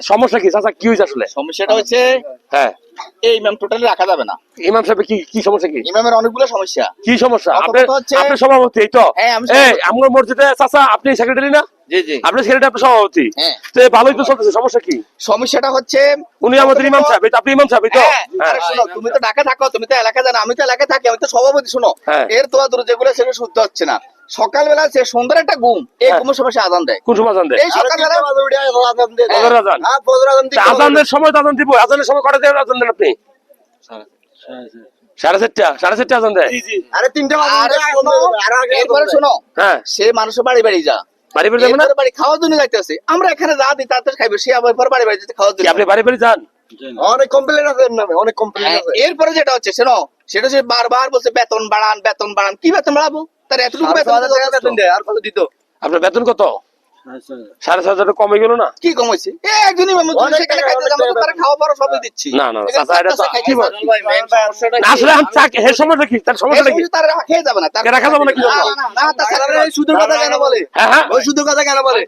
সমস্যা কি চাচা কি হয়েছে আসলে? সমস্যাটা হচ্ছে হ্যাঁ। এই ইমাম টোটালি রাখা যাবে না। ইমাম সাহেব কি কি সমস্যা কি? ইমামের অনেকগুলো সমস্যা। কি সমস্যা? প্রথমত আপনি সভাপতি এই তো। হ্যাঁ, আমি এই আমার মসজিদে চাচা আপনি সেক্রেটারি না? জি জি। আপনি সেক্রেটারি আপনি সভাপতি। হ্যাঁ। তো ভালোই তো চলতেছে সমস্যা কি? সমস্যাটা হচ্ছে উনি আমাদের ইমাম সাহেব আপনি ইমাম সাহেব তো। হ্যাঁ, আরে শোনো, তুমি তো ঢাকা থাকো তুমি তো এলাকা জানো আমি তো এলাকায় থাকি আমি তো সভাপতি শোনো। হ্যাঁ। এর তোয়া দূর যেগুলো সেগুলো শুদ্ধ হচ্ছে না। সকালবেলা সে সুন্দর একটা ঘুম। এই হ্যাঁ। ঘুমের সময় সে আদান দেয়। কোন সময় আজান দেয়? এই সকালবেলা আজান হ্যাঁ, ফজর আজান। দিতে আজানের সময় তো আজান দিব। আজানের সময় কটা দেয় আজান দেন আপনি? সাড়ে চারটা। সাড়ে চারটা আজান দেয়? আরে তিনটে আরে শোনো, এরপরে শোনো হ্যাঁ। সে মানুষের বাড়ি বাড়ি যা। বাড়ি বাড়ি যাবেন না? বাড়ি খাওয়ার জন্য যাইতেছে। আমরা এখানে যা দিই তাতে খাইবে। সে আবার পর বাড়ি বাড়ি যেতে খাওয়ার জন্য। আপনি বাড়ি বাড়ি যান? অনেক কমপ্লেন আছে এর নামে অনেক কমপ্লেন হ্যাঁ, আছে। এরপরে যেটা হচ্ছে শোনো সেটা হচ্ছে বারবার বলছে বেতন বাড়ান বেতন বাড়ান। কি বেতন বাড়াবো? তার এতটুকু বেতন আর কত দিত? আপনার বেতন কত? সাড়ে ছয় হাজার কমে গেল না? কি কম হয়েছে এ একজনই মানুষ অনেক সেখানে টাকা, খাইতে অনেক যাব টাকা তারা খাওয়া পড়া সবই দিচ্ছি। না, না, চাচা, এটা তো- চারটা খাইতে কি বল- যাবে। না, আসলে আমি সমস্যা কি? তার সমস্যাটা কি? সমস্যা খেয়ে যাবে না তারা- রাখা যাবে না কি না, না, না, তা আরে এই সুদের কথা কেন বলে? হ্যাঁ হ্যাঁ। ওই সুদের কথা কেন বলে?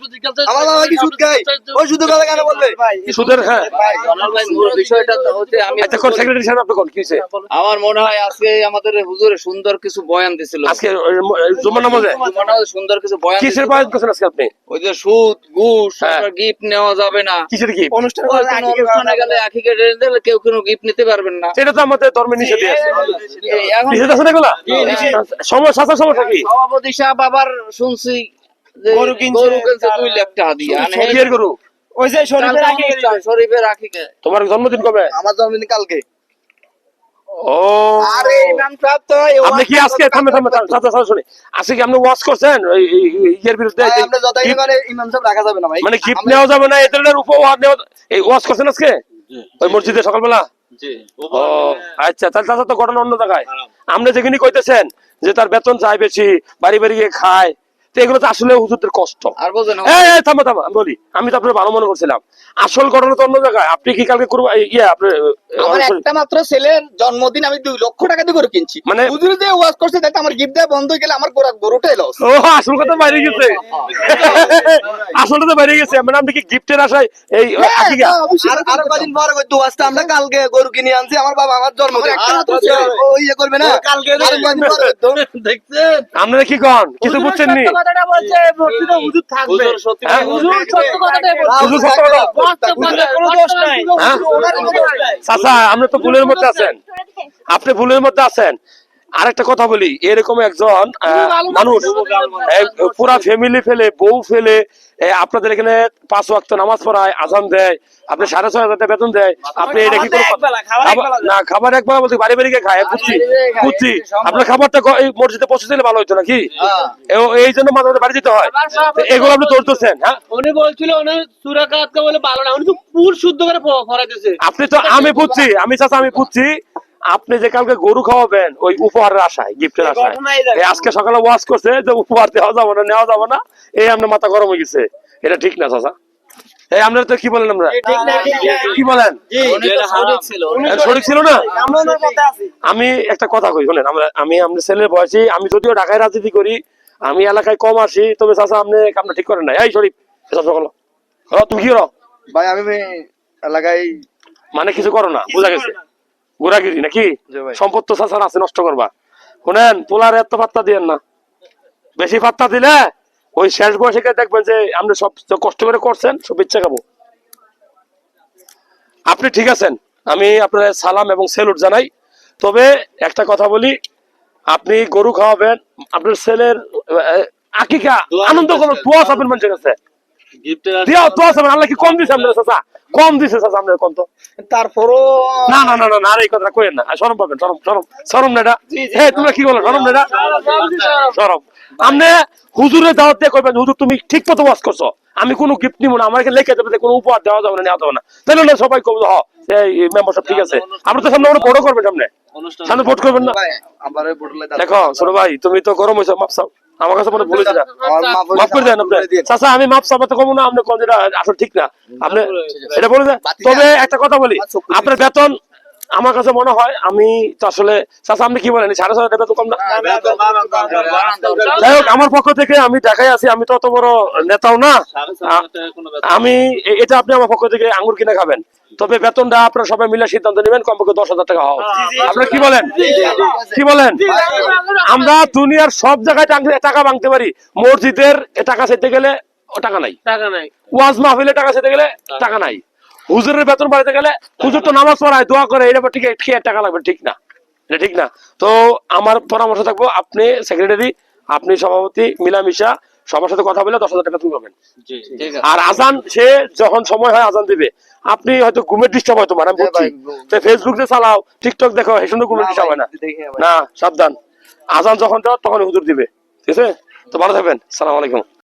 আমার বাবা কি সুদ খায় ওই সুদের কথা কেন বলবে সুদের? হ্যাঁ। জালাল ভাই মূল বিষয়টা তো হচ্ছে আমি আচ্ছা কোন সেক্রেটারি সাহেব আপনি কোন? কি আমার মনে হয় আজকে আমাদের হুজুরে সুন্দর কিছু বয়ান দিছিল। আজকে ওই জুমার নামাজে? মনে হয় সুন্দর কিছু বয়ান কিসের বয়ান করছেন আজকে আপনি? ওই যে সুদ ঘুষ হ্যাঁ। গিফট নেওয়া যাবে না। কিসের কি অনুষ্ঠান গেলে দিলে কেউ কোনো গিফট নিতে পারবেন না। সেটা তো আমাদের ধর্মে নিষেধ আছে। এখন নিষেধ আছে এগুলা? সমস্যা আছে সমস্যা কি? সভাপতি সাহেব আবার শুনছি গরু কিনছে। গরু কিনছে দুই লাখ টাকা দিয়ে। আর গরু? ওই যে শরীফের শরীফের তোমার জন্মদিন কবে? আমার জন্মদিন কালকে ও আরে ইমাম সাহেব তো এই আপনি কি আজকে থামে থামে থামে চাচা চাচা শুনি আজকে কি আপনি ওয়াশ করছেন? ওই এই- এই ইয়ের বিরুদ্ধে আমরা মানে ইমাম সাহেব রাখা যাবে না ভাই। মানে গিফট নেওয়া যাবে না এই ধরনের এই ওয়াশ করছেন আজকে? ওই মসজিদে সকালবেলা? ও আচ্ছা তাহলে তো ঘটনা অন্য জায়গায়। আপনি যেখানে কইতেছেন যে তার বেতন চাই বেশি বাড়ি বাড়ি গিয়ে খায় তো এগুলো তো আসলে হুজুরদের কষ্ট। আর বোঝেন এই, এই, থামো থামো আমি বলি আমি তো আপনার ভালো মনে করছিলাম। আসল ঘটনা তো অন্য জায়গায়। আপনি কি কালকে করব ইয়ে আপনি আমার একটা মাত্র ছেলের জন্মদিন আমি দুই লক্ষ টাকা দিয়ে গরু কিনছি। মানে- হুজুর যে ওয়াজ করছে তাতে আমার গিফট দেওয়া বন্ধ হয়ে গেলে আমার গোড়া গরুটাই লস ও আসল কথা বাইরে গেছে। আসলটা তো বাইরে গেছে। মানে আপনি কি গিফটের আশায় এই আর কদিন পরে কই দুয়াজটা আমরা কালকে গরু কিনে আনছি। আমার বাবা আমার জন্মদিন। একটা মাত্র ছেলে। ও ইয়ে করবে না। কালকে দেখছেন আপনারা কি কন? কিছু বুঝছেন নি হুজুর বলছে হ্যাঁ? হুজুর সত্য কথাটাই বলছে। হুজুর সত্য কথা। হুজুরের কোনো দোষ নাই হ্যাঁ? চাচা আপনি তো ভুলের মধ্যে আছেন আপনি ভুলের মধ্যে আছেন আরেকটা কথা বলি এরকম একজন মানুষ এই পুরা ফ্যামিলি ফেলে বউ ফেলে আপনাদের এখানে পাঁচ ওয়াক্ত নামাজ পড়ায় আজান দেয় আপনি সাড়ে ছয় হাজার বেতন দেয় আপনি এটা কি না খাবার একবার বলতে বাড়ি বাড়ি গিয়ে খায়? বুঝছি বুঝছি আপনার খাবারটা মসজিদে পৌঁছে দিলে ভালো হতো নাকি? এই জন্য মাঝে মাঝে বাড়ি যেতে হয়। এগুলো আপনি ধরতেছেন হ্যাঁ? উনি বলছিল উনি সুরাকাতকে বলে ভালো না উনি তো পুর শুদ্ধ করে ফরাইতেছে আপনি তো আমি বুঝছি আমি চাচা আমি বুঝছি আপনি যে কালকে গরু খাওয়াবেন ওই উপহারের আশায় গিফটের আশায়। আজকে সকালে ওয়াশ করছে যে উপহার দেওয়া যাবে না নেওয়া যাবে না এই আপনার মাথা গরম হয়ে গেছে। এটা ঠিক না চাচা? এই আপনারা তো কি বলেন আমরা? কি বলেন? সঠিক ছিল না? আমি একটা কথা কই শোনেন আমরা আমি আমাদের ছেলের বয়সী আমি যদিও ঢাকায় রাজনীতি করি আমি এলাকায় কম আসি তবে চাচা আপনি কামটা ঠিক করেন না এই শরীফ এসব সকাল তুমি কি ভাই আমি এলাকায় মানে কিছু করো না বোঝা গেছে। গোড়াগিরি নাকি? সম্পদ তো চাচার আছে নষ্ট করবা। শুনেন পোলার এত পাত্তা দিয়েন না। বেশি পাত্তা দিলে ওই শেষ বয়সে দেখবেন যে আপনি সব কষ্ট করে করছেন সব ইচ্ছা খাব। আপনি ঠিক আছেন? আমি আপনার সালাম এবং সেলুট জানাই। তবে একটা কথা বলি আপনি গরু খাওয়াবেন আপনার ছেলের আকিকা আনন্দ করবেন দোয়া চাবেন মানুষের কাছে। দিয়া দোয়া চাবেন আল্লাহ কি কম দিছে আপনার চাচা? কম দিছে চাচা আপনার কম তো। তারপরও না না না না না আর এই কথা কইেন না। শরম পাবেন শরম শরম শরম না এটা। হে তোমরা কি বলো শরম না এটা? শরম আপনি হুজুরের দাওয়াত দিয়ে কইবেন হুজুর তুমি ঠিক মতো ওয়াজ করছ। আমি কোনো গিফট নিব না আমাকে লেখে দেবে কোনো উপহার দেওয়া যাবে না নেওয়া যাবে না। তাহলে না সবাই কবে হ এই মেম্বারশিপ ঠিক আছে। আপনি তো সামনে আমরা বড় করবেন সামনে? সামনে ভোট করবেন না? আমার দেখো ছোট ভাই তুমি তো গরম হয়েছো মাপ চাও। আমার কাছে মনে ভুলে যা। মাফ করে দেন আপনি। দিয়ে চাচা আমি মাপ চাপাতে কমো না আপনি কোন যেটা আসলে ঠিক না। আপনি এটা বলে দেন। তবে একটা কথা বলি আপনার বেতন আমার কাছে মনে হয় আমি তো আসলে চাচা আপনি কি বলেন? সাড়ে ছয় টাকা তো কম না? যাই হোক আমার পক্ষ থেকে আমি ঢাকায় আছি আমি তো অত বড় নেতাও না। আমি এটা আপনি আমার পক্ষ থেকে আঙ্গুর কিনে খাবেন। তবে বেতনটা আপনারা সবাই মিলে সিদ্ধান্ত নেবেন কমপক্ষে দশ হাজার টাকা হওয়া। আপনারা কি বলেন? কি বলেন? আমরা দুনিয়ার সব জায়গায় টাকা- ভাঙতে পারি। মসজিদের টাকা চাইতে গেলে টাকা নাই। টাকা নাই। ওয়াজ মাহফিলে টাকা চাইতে গেলে টাকা নাই। হুজুরের বেতন বাড়াতে গেলে হুজুর তো নামাজ পড়ায় দোয়া করে এটা ঠিক ঠিক টাকা লাগবে ঠিক না। এটা ঠিক না। তো আমার পরামর্শ থাকব আপনি সেক্রেটারি আপনি সভাপতি মিলামিশা সবার সাথে কথা বলে দশ হাজার টাকা তুমি পাবেন। আর আজান সে যখন সময় হয় আজান দিবে। আপনি হয়তো ঘুমের ডিস্টার্ব হয় তোমার আমি তো ফেসবুক দিয়ে চালাও টিকটক দেখো এই সময় ঘুমের ডিস্টার্ব হয় না। না সাবধান। আজান যখন দেওয়া তখন হুজুর দিবে। ঠিক আছে? তো ভালো থাকবেন। সালাম আলাইকুম।